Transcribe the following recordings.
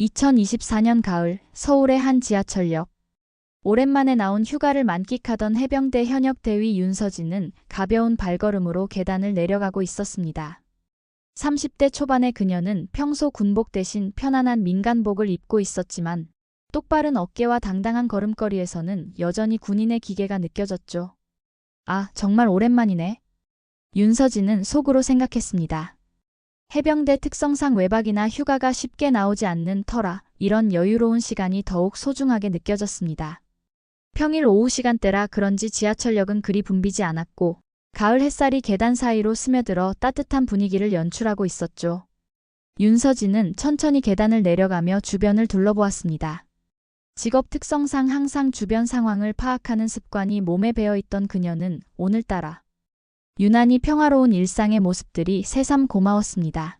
2024년 가을 서울의 한 지하철역. 오랜만에 나온 휴가를 만끽하던 해병대 현역 대위 윤서진은 가벼운 발걸음으로 계단을 내려가고 있었습니다. 30대 초반의 그녀는 평소 군복 대신 편안한 민간복을 입고 있었지만 똑바른 어깨와 당당한 걸음걸이에서는 여전히 군인의 기계가 느껴졌죠. 아, 정말 오랜만이네. 윤서진은 속으로 생각했습니다. 해병대 특성상 외박이나 휴가가 쉽게 나오지 않는 터라 이런 여유로운 시간이 더욱 소중하게 느껴졌습니다. 평일 오후 시간대라 그런지 지하철역은 그리 붐비지 않았고 가을 햇살이 계단 사이로 스며들어 따뜻한 분위기를 연출하고 있었죠. 윤서진은 천천히 계단을 내려가며 주변을 둘러보았습니다. 직업 특성상 항상 주변 상황을 파악하는 습관이 몸에 배어 있던 그녀는 오늘따라 유난히 평화로운 일상의 모습들이 새삼 고마웠습니다.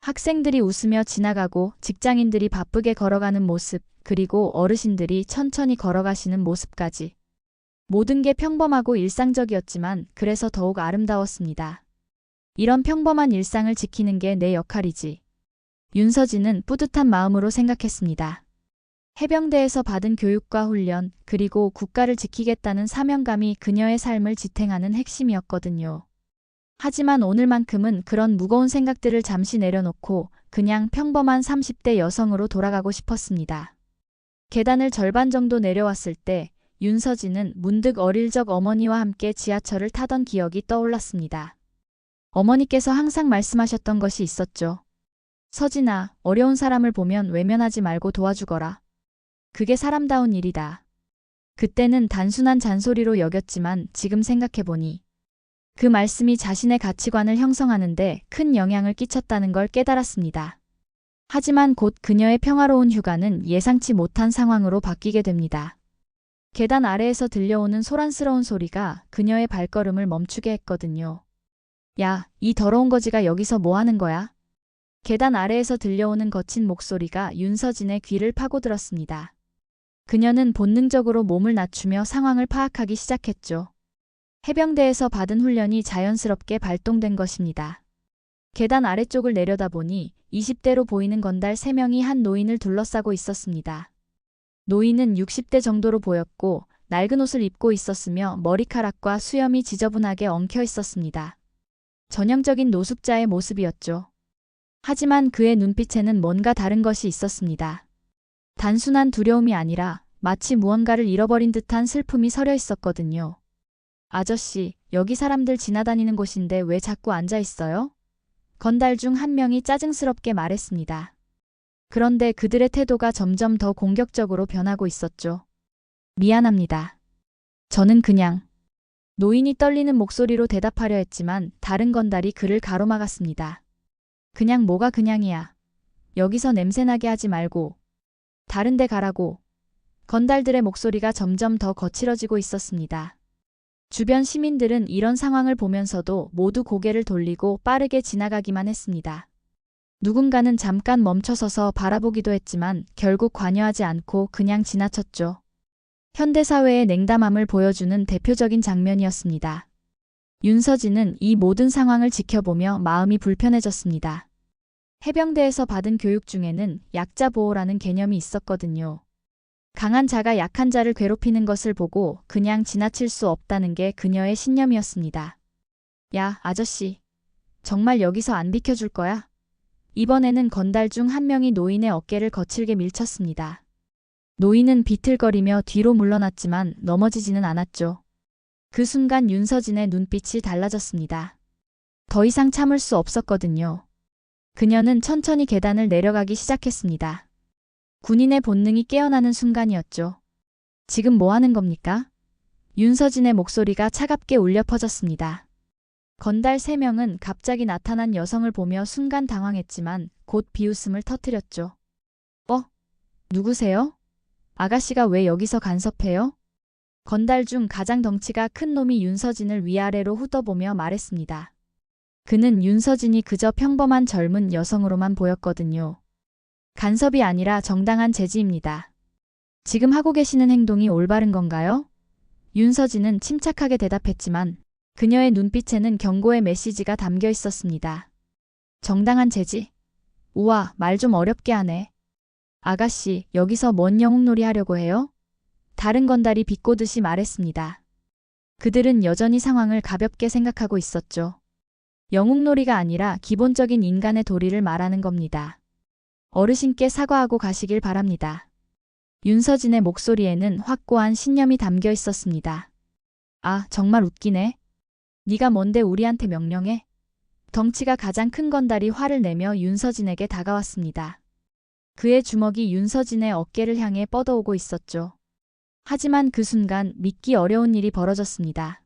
학생들이 웃으며 지나가고 직장인들이 바쁘게 걸어가는 모습, 그리고 어르신들이 천천히 걸어가시는 모습까지. 모든 게 평범하고 일상적이었지만 그래서 더욱 아름다웠습니다. 이런 평범한 일상을 지키는 게 내 역할이지. 윤서진은 뿌듯한 마음으로 생각했습니다. 해병대에서 받은 교육과 훈련, 그리고 국가를 지키겠다는 사명감이 그녀의 삶을 지탱하는 핵심이었거든요. 하지만 오늘만큼은 그런 무거운 생각들을 잠시 내려놓고 그냥 평범한 30대 여성으로 돌아가고 싶었습니다. 계단을 절반 정도 내려왔을 때 윤서진은 문득 어릴 적 어머니와 함께 지하철을 타던 기억이 떠올랐습니다. 어머니께서 항상 말씀하셨던 것이 있었죠. 서진아, 어려운 사람을 보면 외면하지 말고 도와주거라. 그게 사람다운 일이다. 그때는 단순한 잔소리로 여겼지만 지금 생각해보니 그 말씀이 자신의 가치관을 형성하는데 큰 영향을 끼쳤다는 걸 깨달았습니다. 하지만 곧 그녀의 평화로운 휴가는 예상치 못한 상황으로 바뀌게 됩니다. 계단 아래에서 들려오는 소란스러운 소리가 그녀의 발걸음을 멈추게 했거든요. 야, 이 더러운 거지가 여기서 뭐 하는 거야? 계단 아래에서 들려오는 거친 목소리가 윤서진의 귀를 파고들었습니다. 그녀는 본능적으로 몸을 낮추며 상황을 파악하기 시작했죠. 해병대에서 받은 훈련이 자연스럽게 발동된 것입니다. 계단 아래쪽을 내려다보니 20대로 보이는 건달 3명이 한 노인을 둘러싸고 있었습니다. 노인은 60대 정도로 보였고 낡은 옷을 입고 있었으며 머리카락과 수염이 지저분하게 엉켜 있었습니다. 전형적인 노숙자의 모습이었죠. 하지만 그의 눈빛에는 뭔가 다른 것이 있었습니다. 단순한 두려움이 아니라 마치 무언가를 잃어버린 듯한 슬픔이 서려 있었거든요. 아저씨, 여기 사람들 지나다니는 곳인데 왜 자꾸 앉아 있어요? 건달 중 한 명이 짜증스럽게 말했습니다. 그런데 그들의 태도가 점점 더 공격적으로 변하고 있었죠. 미안합니다. 저는 그냥 노인이 떨리는 목소리로 대답하려 했지만 다른 건달이 그를 가로막았습니다. 그냥 뭐가 그냥이야. 여기서 냄새나게 하지 말고 다른 데 가라고. 건달들의 목소리가 점점 더 거칠어지고 있었습니다. 주변 시민들은 이런 상황을 보면서도 모두 고개를 돌리고 빠르게 지나가기만 했습니다. 누군가는 잠깐 멈춰서서 바라보기도 했지만 결국 관여하지 않고 그냥 지나쳤죠. 현대사회의 냉담함을 보여주는 대표적인 장면이었습니다. 윤서진은 이 모든 상황을 지켜보며 마음이 불편해졌습니다. 해병대에서 받은 교육 중에는 약자 보호라는 개념이 있었거든요. 강한 자가 약한 자를 괴롭히는 것을 보고 그냥 지나칠 수 없다는 게 그녀의 신념이었습니다. 야, 아저씨. 정말 여기서 안 비켜줄 거야? 이번에는 건달 중 한 명이 노인의 어깨를 거칠게 밀쳤습니다. 노인은 비틀거리며 뒤로 물러났지만 넘어지지는 않았죠. 그 순간 윤서진의 눈빛이 달라졌습니다. 더 이상 참을 수 없었거든요. 그녀는 천천히 계단을 내려가기 시작했습니다. 군인의 본능이 깨어나는 순간이었죠. 지금 뭐 하는 겁니까? 윤서진의 목소리가 차갑게 울려 퍼졌습니다. 건달 세 명은 갑자기 나타난 여성을 보며 순간 당황했지만 곧 비웃음을 터뜨렸죠. 어? 누구세요? 아가씨가 왜 여기서 간섭해요? 건달 중 가장 덩치가 큰 놈이 윤서진을 위아래로 훑어보며 말했습니다. 그는 윤서진이 그저 평범한 젊은 여성으로만 보였거든요. 간섭이 아니라 정당한 제지입니다. 지금 하고 계시는 행동이 올바른 건가요? 윤서진은 침착하게 대답했지만 그녀의 눈빛에는 경고의 메시지가 담겨 있었습니다. 정당한 제지? 우와, 말 좀 어렵게 하네. 아가씨, 여기서 뭔 영웅놀이 하려고 해요? 다른 건달이 비꼬듯이 말했습니다. 그들은 여전히 상황을 가볍게 생각하고 있었죠. 영웅놀이가 아니라 기본적인 인간의 도리를 말하는 겁니다. 어르신께 사과하고 가시길 바랍니다. 윤서진의 목소리에는 확고한 신념이 담겨 있었습니다. 아, 정말 웃기네. 네가 뭔데 우리한테 명령해? 덩치가 가장 큰 건달이 화를 내며 윤서진에게 다가왔습니다. 그의 주먹이 윤서진의 어깨를 향해 뻗어오고 있었죠. 하지만 그 순간 믿기 어려운 일이 벌어졌습니다.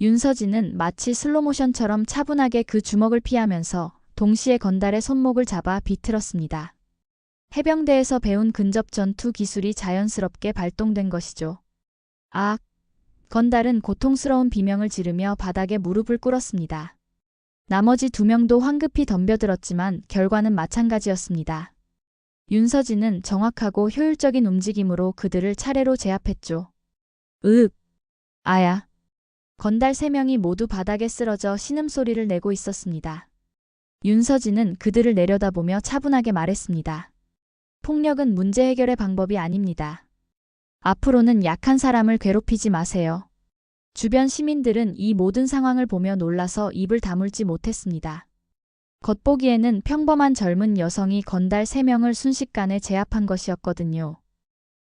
윤서진은 마치 슬로모션처럼 차분하게 그 주먹을 피하면서 동시에 건달의 손목을 잡아 비틀었습니다. 해병대에서 배운 근접 전투 기술이 자연스럽게 발동된 것이죠. 아, 건달은 고통스러운 비명을 지르며 바닥에 무릎을 꿇었습니다. 나머지 두 명도 황급히 덤벼들었지만 결과는 마찬가지였습니다. 윤서진은 정확하고 효율적인 움직임으로 그들을 차례로 제압했죠. 으윽, 아야. 건달 세 명이 모두 바닥에 쓰러져 신음소리를 내고 있었습니다. 윤서진은 그들을 내려다보며 차분하게 말했습니다. 폭력은 문제 해결의 방법이 아닙니다. 앞으로는 약한 사람을 괴롭히지 마세요. 주변 시민들은 이 모든 상황을 보며 놀라서 입을 다물지 못했습니다. 겉보기에는 평범한 젊은 여성이 건달 3명을 순식간에 제압한 것이었거든요.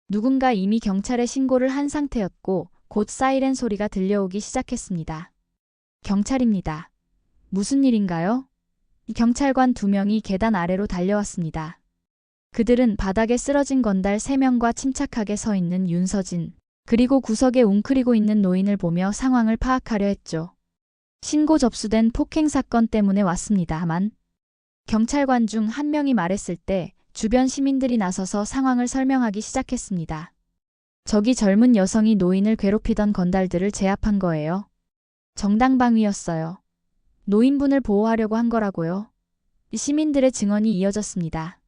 누군가 이미 경찰에 신고를 한 상태였고 곧 사이렌 소리가 들려오기 시작했습니다. 경찰입니다. 무슨 일인가요? 경찰관 두 명이 계단 아래로 달려왔습니다. 그들은 바닥에 쓰러진 건달 3명과 침착하게 서 있는 윤서진, 그리고 구석에 웅크리고 있는 노인을 보며 상황을 파악하려 했죠. 신고 접수된 폭행 사건 때문에 왔습니다만 경찰관 중 한 명이 말했을 때 주변 시민들이 나서서 상황을 설명하기 시작했습니다. 저기 젊은 여성이 노인을 괴롭히던 건달들을 제압한 거예요. 정당방위였어요. 노인분을 보호하려고 한 거라고요. 시민들의 증언이 이어졌습니다.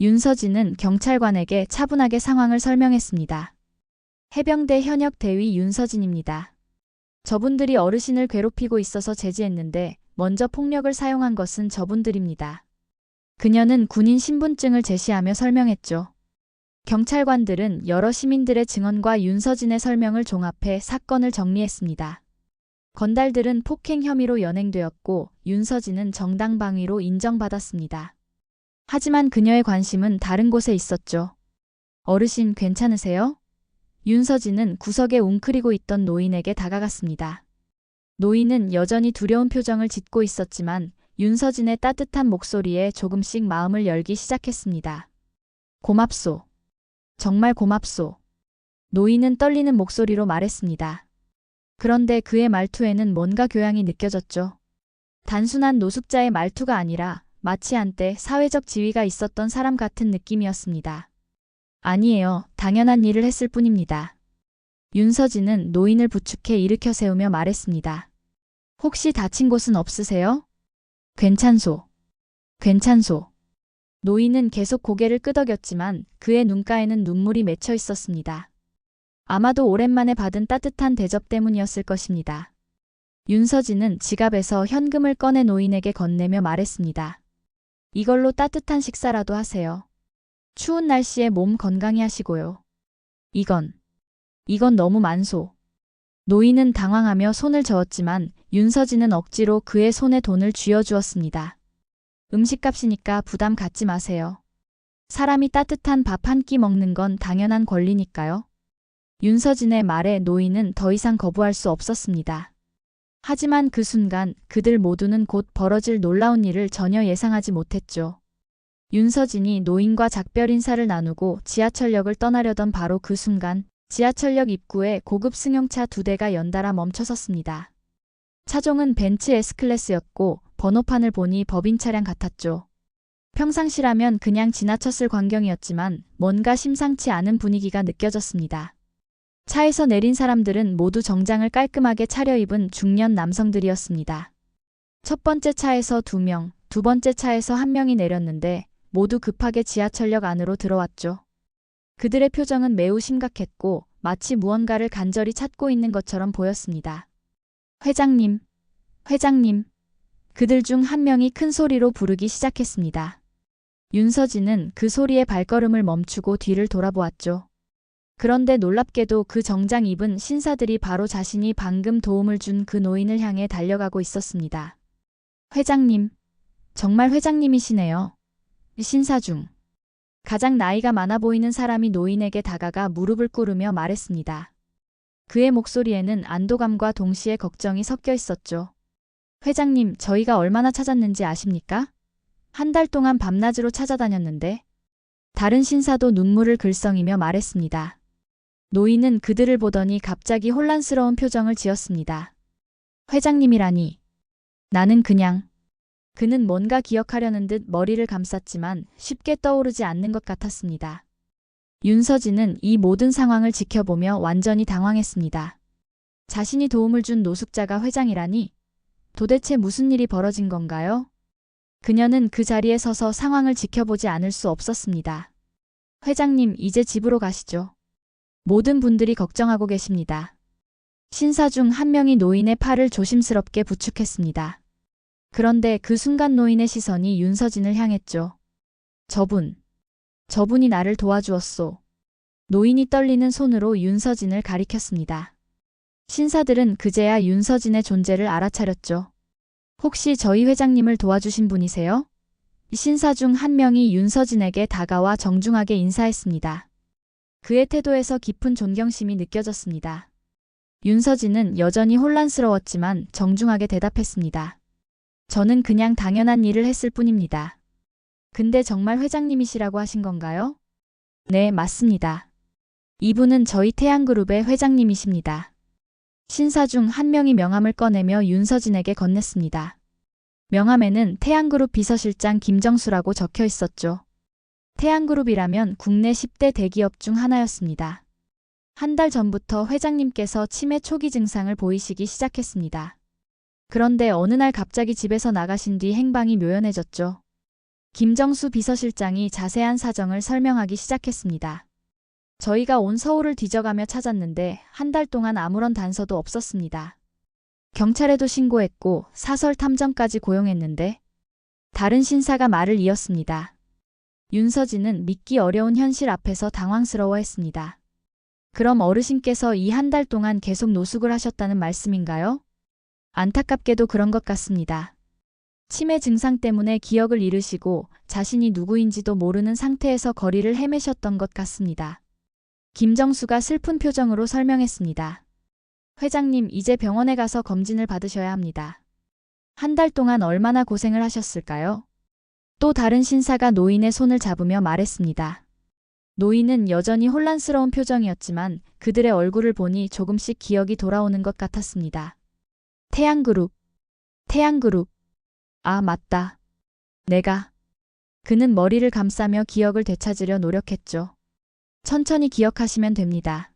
윤서진은 경찰관에게 차분하게 상황을 설명했습니다. 해병대 현역 대위 윤서진입니다. 저분들이 어르신을 괴롭히고 있어서 제지했는데 먼저 폭력을 사용한 것은 저분들입니다. 그녀는 군인 신분증을 제시하며 설명했죠. 경찰관들은 여러 시민들의 증언과 윤서진의 설명을 종합해 사건을 정리했습니다. 건달들은 폭행 혐의로 연행되었고 윤서진은 정당방위로 인정받았습니다. 하지만 그녀의 관심은 다른 곳에 있었죠. 어르신 괜찮으세요? 윤서진은 구석에 웅크리고 있던 노인에게 다가갔습니다. 노인은 여전히 두려운 표정을 짓고 있었지만 윤서진의 따뜻한 목소리에 조금씩 마음을 열기 시작했습니다. 고맙소. 정말 고맙소. 노인은 떨리는 목소리로 말했습니다. 그런데 그의 말투에는 뭔가 교양이 느껴졌죠. 단순한 노숙자의 말투가 아니라 마치 한때 사회적 지위가 있었던 사람 같은 느낌이었습니다. 아니에요. 당연한 일을 했을 뿐입니다. 윤서진은 노인을 부축해 일으켜 세우며 말했습니다. 혹시 다친 곳은 없으세요? 괜찮소. 괜찮소. 노인은 계속 고개를 끄덕였지만 그의 눈가에는 눈물이 맺혀 있었습니다. 아마도 오랜만에 받은 따뜻한 대접 때문이었을 것입니다. 윤서진은 지갑에서 현금을 꺼내 노인에게 건네며 말했습니다. 이걸로 따뜻한 식사라도 하세요. 추운 날씨에 몸 건강히 하시고요. 이건, 이건 너무 많소. 노인은 당황하며 손을 저었지만 윤서진은 억지로 그의 손에 돈을 쥐어주었습니다. 음식값이니까 부담 갖지 마세요. 사람이 따뜻한 밥 한 끼 먹는 건 당연한 권리니까요. 윤서진의 말에 노인은 더 이상 거부할 수 없었습니다. 하지만 그 순간 그들 모두는 곧 벌어질 놀라운 일을 전혀 예상하지 못했죠. 윤서진이 노인과 작별 인사를 나누고 지하철역을 떠나려던 바로 그 순간 지하철역 입구에 고급 승용차 두 대가 연달아 멈춰섰습니다. 차종은 벤츠 S클래스였고 번호판을 보니 법인 차량 같았죠. 평상시라면 그냥 지나쳤을 광경이었지만 뭔가 심상치 않은 분위기가 느껴졌습니다. 차에서 내린 사람들은 모두 정장을 깔끔하게 차려입은 중년 남성들이었습니다. 첫 번째 차에서 두 명, 두 번째 차에서 한 명이 내렸는데 모두 급하게 지하철역 안으로 들어왔죠. 그들의 표정은 매우 심각했고 마치 무언가를 간절히 찾고 있는 것처럼 보였습니다. 회장님, 회장님. 그들 중 한 명이 큰 소리로 부르기 시작했습니다. 윤서진은 그 소리에 발걸음을 멈추고 뒤를 돌아보았죠. 그런데 놀랍게도 그 정장 입은 신사들이 바로 자신이 방금 도움을 준 그 노인을 향해 달려가고 있었습니다. 회장님, 정말 회장님이시네요. 신사 중 가장 나이가 많아 보이는 사람이 노인에게 다가가 무릎을 꿇으며 말했습니다. 그의 목소리에는 안도감과 동시에 걱정이 섞여 있었죠. 회장님, 저희가 얼마나 찾았는지 아십니까? 한 달 동안 밤낮으로 찾아다녔는데 다른 신사도 눈물을 글썽이며 말했습니다. 노인은 그들을 보더니 갑자기 혼란스러운 표정을 지었습니다. 회장님이라니. 나는 그냥. 그는 뭔가 기억하려는 듯 머리를 감쌌지만 쉽게 떠오르지 않는 것 같았습니다. 윤서진은 이 모든 상황을 지켜보며 완전히 당황했습니다. 자신이 도움을 준 노숙자가 회장이라니 도대체 무슨 일이 벌어진 건가요? 그녀는 그 자리에 서서 상황을 지켜보지 않을 수 없었습니다. 회장님, 이제 집으로 가시죠. 모든 분들이 걱정하고 계십니다. 신사 중 한 명이 노인의 팔을 조심스럽게 부축했습니다. 그런데 그 순간 노인의 시선이 윤서진을 향했죠. 저분. 저분이 나를 도와주었소. 노인이 떨리는 손으로 윤서진을 가리켰습니다. 신사들은 그제야 윤서진의 존재를 알아차렸죠. 혹시 저희 회장님을 도와주신 분이세요? 신사 중 한 명이 윤서진에게 다가와 정중하게 인사했습니다. 그의 태도에서 깊은 존경심이 느껴졌습니다. 윤서진은 여전히 혼란스러웠지만 정중하게 대답했습니다. 저는 그냥 당연한 일을 했을 뿐입니다. 근데 정말 회장님이시라고 하신 건가요? 네, 맞습니다. 이분은 저희 태양그룹의 회장님이십니다. 신사 중 한 명이 명함을 꺼내며 윤서진에게 건넸습니다. 명함에는 태양그룹 비서실장 김정수라고 적혀 있었죠. 태양그룹이라면 국내 10대 대기업 중 하나였습니다. 한 달 전부터 회장님께서 치매 초기 증상을 보이시기 시작했습니다. 그런데 어느 날 갑자기 집에서 나가신 뒤 행방이 묘연해졌죠. 김정수 비서실장이 자세한 사정을 설명하기 시작했습니다. 저희가 온 서울을 뒤져가며 찾았는데 한 달 동안 아무런 단서도 없었습니다. 경찰에도 신고했고 사설 탐정까지 고용했는데 다른 신사가 말을 이었습니다. 윤서진은 믿기 어려운 현실 앞에서 당황스러워했습니다. 그럼 어르신께서 이 한 달 동안 계속 노숙을 하셨다는 말씀인가요? 안타깝게도 그런 것 같습니다. 치매 증상 때문에 기억을 잃으시고 자신이 누구인지도 모르는 상태에서 거리를 헤매셨던 것 같습니다. 김정수가 슬픈 표정으로 설명했습니다. 회장님, 이제 병원에 가서 검진을 받으셔야 합니다. 한 달 동안 얼마나 고생을 하셨을까요? 또 다른 신사가 노인의 손을 잡으며 말했습니다. 노인은 여전히 혼란스러운 표정이었지만 그들의 얼굴을 보니 조금씩 기억이 돌아오는 것 같았습니다. 태양그룹, 태양그룹. 아, 맞다. 내가. 그는 머리를 감싸며 기억을 되찾으려 노력했죠. 천천히 기억하시면 됩니다.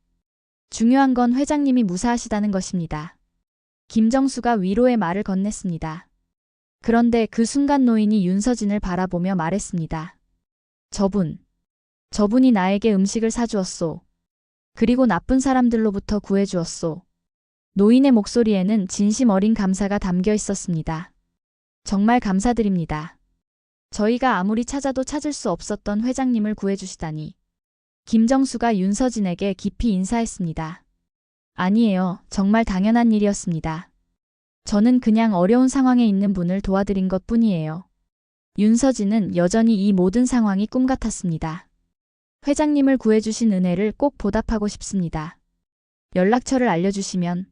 중요한 건 회장님이 무사하시다는 것입니다. 김정수가 위로의 말을 건넸습니다. 그런데 그 순간 노인이 윤서진을 바라보며 말했습니다. 저분. 저분이 나에게 음식을 사주었소. 그리고 나쁜 사람들로부터 구해주었소. 노인의 목소리에는 진심 어린 감사가 담겨 있었습니다. 정말 감사드립니다. 저희가 아무리 찾아도 찾을 수 없었던 회장님을 구해주시다니. 김정수가 윤서진에게 깊이 인사했습니다. 아니에요. 정말 당연한 일이었습니다. 저는 그냥 어려운 상황에 있는 분을 도와드린 것 뿐이에요. 윤서진은 여전히 이 모든 상황이 꿈 같았습니다. 회장님을 구해주신 은혜를 꼭 보답하고 싶습니다. 연락처를 알려주시면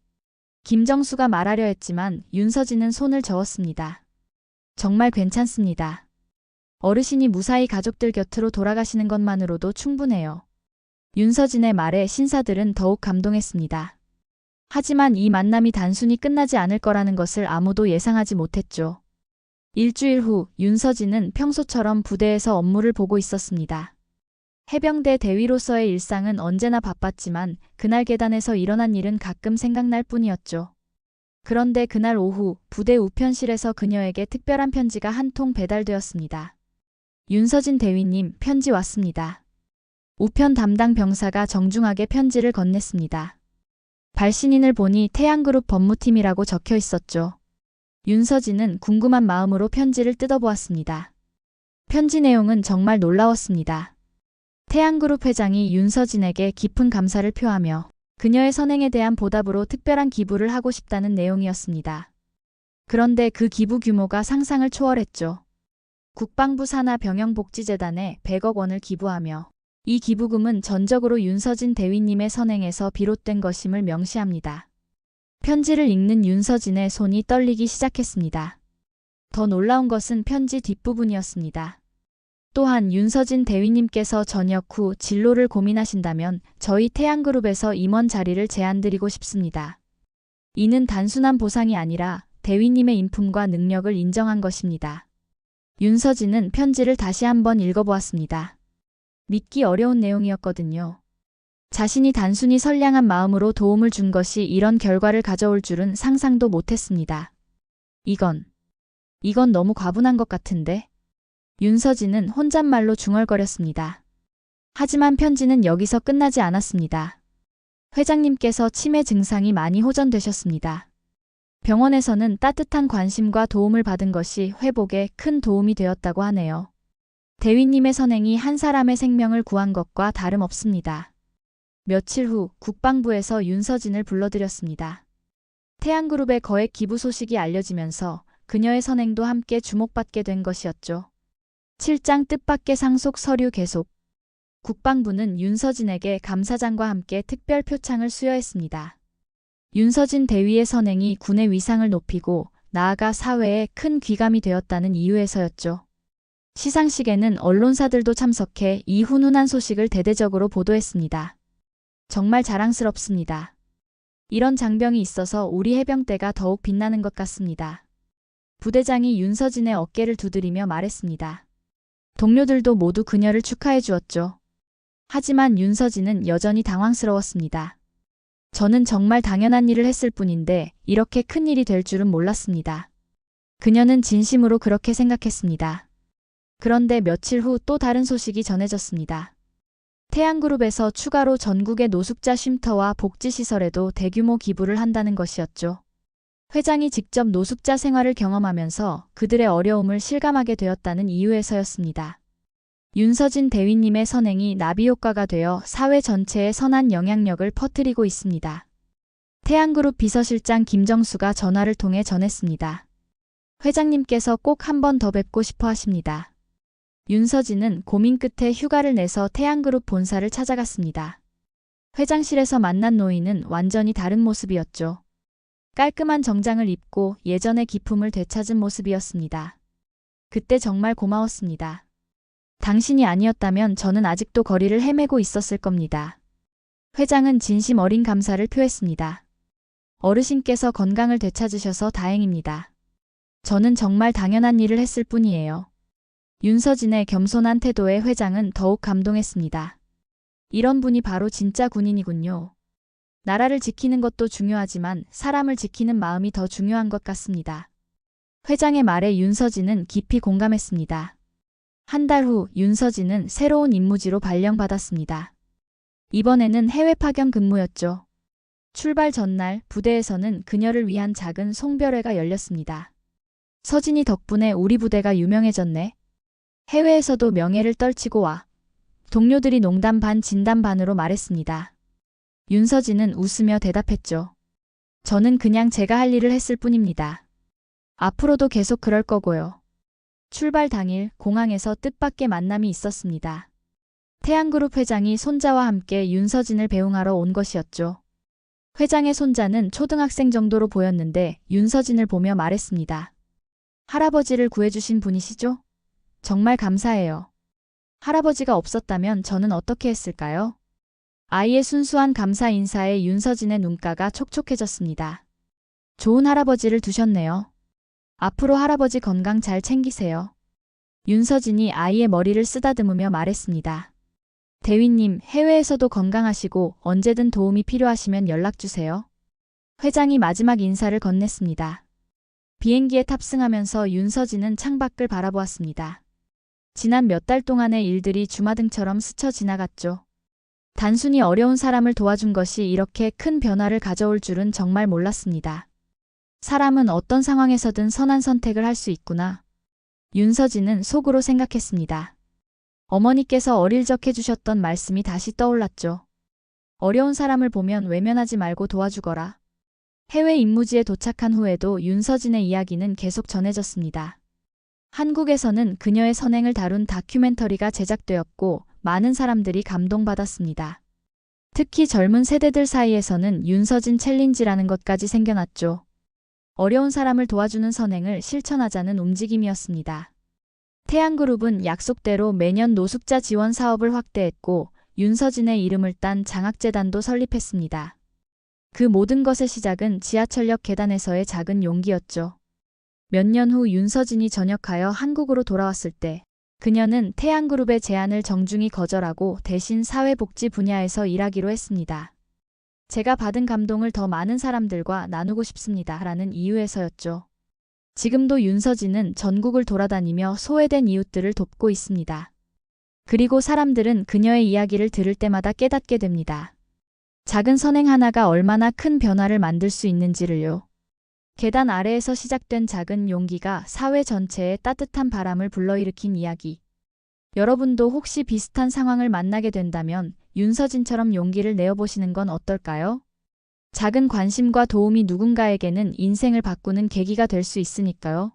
김정수가 말하려 했지만 윤서진은 손을 저었습니다. 정말 괜찮습니다. 어르신이 무사히 가족들 곁으로 돌아가시는 것만으로도 충분해요. 윤서진의 말에 신사들은 더욱 감동했습니다. 하지만 이 만남이 단순히 끝나지 않을 거라는 것을 아무도 예상하지 못했죠. 일주일 후 윤서진은 평소처럼 부대에서 업무를 보고 있었습니다. 해병대 대위로서의 일상은 언제나 바빴지만 그날 계단에서 일어난 일은 가끔 생각날 뿐이었죠. 그런데 그날 오후 부대 우편실에서 그녀에게 특별한 편지가 한 통 배달되었습니다. 윤서진 대위님 편지 왔습니다. 우편 담당 병사가 정중하게 편지를 건넸습니다. 발신인을 보니 태양그룹 법무팀이라고 적혀 있었죠. 윤서진은 궁금한 마음으로 편지를 뜯어보았습니다. 편지 내용은 정말 놀라웠습니다. 태양그룹 회장이 윤서진에게 깊은 감사를 표하며 그녀의 선행에 대한 보답으로 특별한 기부를 하고 싶다는 내용이었습니다. 그런데 그 기부 규모가 상상을 초월했죠. 국방부 산하 병영복지재단에 100억 원을 기부하며 이 기부금은 전적으로 윤서진 대위님의 선행에서 비롯된 것임을 명시합니다. 편지를 읽는 윤서진의 손이 떨리기 시작했습니다. 더 놀라운 것은 편지 뒷부분이었습니다. 또한 윤서진 대위님께서 저녁 후 진로를 고민하신다면 저희 태양그룹에서 임원 자리를 제안드리고 싶습니다. 이는 단순한 보상이 아니라 대위님의 인품과 능력을 인정한 것입니다. 윤서진은 편지를 다시 한번 읽어보았습니다. 믿기 어려운 내용이었거든요. 자신이 단순히 선량한 마음으로 도움을 준 것이 이런 결과를 가져올 줄은 상상도 못했습니다. 이건, 이건 너무 과분한 것 같은데? 윤서진은 혼잣말로 중얼거렸습니다. 하지만 편지는 여기서 끝나지 않았습니다. 회장님께서 치매 증상이 많이 호전되셨습니다. 병원에서는 따뜻한 관심과 도움을 받은 것이 회복에 큰 도움이 되었다고 하네요. 대위님의 선행이 한 사람의 생명을 구한 것과 다름없습니다. 며칠 후 국방부에서 윤서진을 불러들였습니다. 태양그룹의 거액 기부 소식이 알려지면서 그녀의 선행도 함께 주목받게 된 것이었죠. 7장 뜻밖의 상속 서류 계속. 국방부는 윤서진에게 감사장과 함께 특별 표창을 수여했습니다. 윤서진 대위의 선행이 군의 위상을 높이고 나아가 사회에 큰 귀감이 되었다는 이유에서였죠. 시상식에는 언론사들도 참석해 이 훈훈한 소식을 대대적으로 보도했습니다. 정말 자랑스럽습니다. 이런 장병이 있어서 우리 해병대가 더욱 빛나는 것 같습니다. 부대장이 윤서진의 어깨를 두드리며 말했습니다. 동료들도 모두 그녀를 축하해 주었죠. 하지만 윤서진은 여전히 당황스러웠습니다. 저는 정말 당연한 일을 했을 뿐인데 이렇게 큰 일이 될 줄은 몰랐습니다. 그녀는 진심으로 그렇게 생각했습니다. 그런데 며칠 후 또 다른 소식이 전해졌습니다. 태양그룹에서 추가로 전국의 노숙자 쉼터와 복지시설에도 대규모 기부를 한다는 것이었죠. 회장이 직접 노숙자 생활을 경험하면서 그들의 어려움을 실감하게 되었다는 이유에서였습니다. 윤서진 대위님의 선행이 나비 효과가 되어 사회 전체에 선한 영향력을 퍼뜨리고 있습니다. 태양그룹 비서실장 김정수가 전화를 통해 전했습니다. 회장님께서 꼭 한 번 더 뵙고 싶어 하십니다. 윤서진은 고민 끝에 휴가를 내서 태양그룹 본사를 찾아갔습니다. 회장실에서 만난 노인은 완전히 다른 모습이었죠. 깔끔한 정장을 입고 예전의 기품을 되찾은 모습이었습니다. 그때 정말 고마웠습니다. 당신이 아니었다면 저는 아직도 거리를 헤매고 있었을 겁니다. 회장은 진심 어린 감사를 표했습니다. 어르신께서 건강을 되찾으셔서 다행입니다. 저는 정말 당연한 일을 했을 뿐이에요. 윤서진의 겸손한 태도에 회장은 더욱 감동했습니다. 이런 분이 바로 진짜 군인이군요. 나라를 지키는 것도 중요하지만 사람을 지키는 마음이 더 중요한 것 같습니다. 회장의 말에 윤서진은 깊이 공감했습니다. 한 달 후 윤서진은 새로운 임무지로 발령받았습니다. 이번에는 해외 파견 근무였죠. 출발 전날 부대에서는 그녀를 위한 작은 송별회가 열렸습니다. 서진이 덕분에 우리 부대가 유명해졌네. 해외에서도 명예를 떨치고 와. 동료들이 농담 반 진담 반으로 말했습니다. 윤서진은 웃으며 대답했죠. 저는 그냥 제가 할 일을 했을 뿐입니다. 앞으로도 계속 그럴 거고요. 출발 당일 공항에서 뜻밖의 만남이 있었습니다. 태양그룹 회장이 손자와 함께 윤서진을 배웅하러 온 것이었죠. 회장의 손자는 초등학생 정도로 보였는데 윤서진을 보며 말했습니다. 할아버지를 구해주신 분이시죠? 정말 감사해요. 할아버지가 없었다면 저는 어떻게 했을까요? 아이의 순수한 감사 인사에 윤서진의 눈가가 촉촉해졌습니다. 좋은 할아버지를 두셨네요. 앞으로 할아버지 건강 잘 챙기세요. 윤서진이 아이의 머리를 쓰다듬으며 말했습니다. 대위님, 해외에서도 건강하시고 언제든 도움이 필요하시면 연락주세요. 회장이 마지막 인사를 건넸습니다. 비행기에 탑승하면서 윤서진은 창밖을 바라보았습니다. 지난 몇 달 동안의 일들이 주마등처럼 스쳐 지나갔죠. 단순히 어려운 사람을 도와준 것이 이렇게 큰 변화를 가져올 줄은 정말 몰랐습니다. 사람은 어떤 상황에서든 선한 선택을 할 수 있구나. 윤서진은 속으로 생각했습니다. 어머니께서 어릴 적 해주셨던 말씀이 다시 떠올랐죠. 어려운 사람을 보면 외면하지 말고 도와주거라. 해외 임무지에 도착한 후에도 윤서진의 이야기는 계속 전해졌습니다. 한국에서는 그녀의 선행을 다룬 다큐멘터리가 제작되었고 많은 사람들이 감동받았습니다. 특히 젊은 세대들 사이에서는 윤서진 챌린지라는 것까지 생겨났죠. 어려운 사람을 도와주는 선행을 실천하자는 움직임이었습니다. 태양그룹은 약속대로 매년 노숙자 지원 사업을 확대했고 윤서진의 이름을 딴 장학재단도 설립했습니다. 그 모든 것의 시작은 지하철역 계단에서의 작은 용기였죠. 몇 년 후 윤서진이 전역하여 한국으로 돌아왔을 때 그녀는 태양그룹의 제안을 정중히 거절하고 대신 사회복지 분야에서 일하기로 했습니다. 제가 받은 감동을 더 많은 사람들과 나누고 싶습니다. 라는 이유에서였죠. 지금도 윤서진은 전국을 돌아다니며 소외된 이웃들을 돕고 있습니다. 그리고 사람들은 그녀의 이야기를 들을 때마다 깨닫게 됩니다. 작은 선행 하나가 얼마나 큰 변화를 만들 수 있는지를요. 계단 아래에서 시작된 작은 용기가 사회 전체에 따뜻한 바람을 불러일으킨 이야기. 여러분도 혹시 비슷한 상황을 만나게 된다면 윤서진처럼 용기를 내어보시는 건 어떨까요? 작은 관심과 도움이 누군가에게는 인생을 바꾸는 계기가 될 수 있으니까요.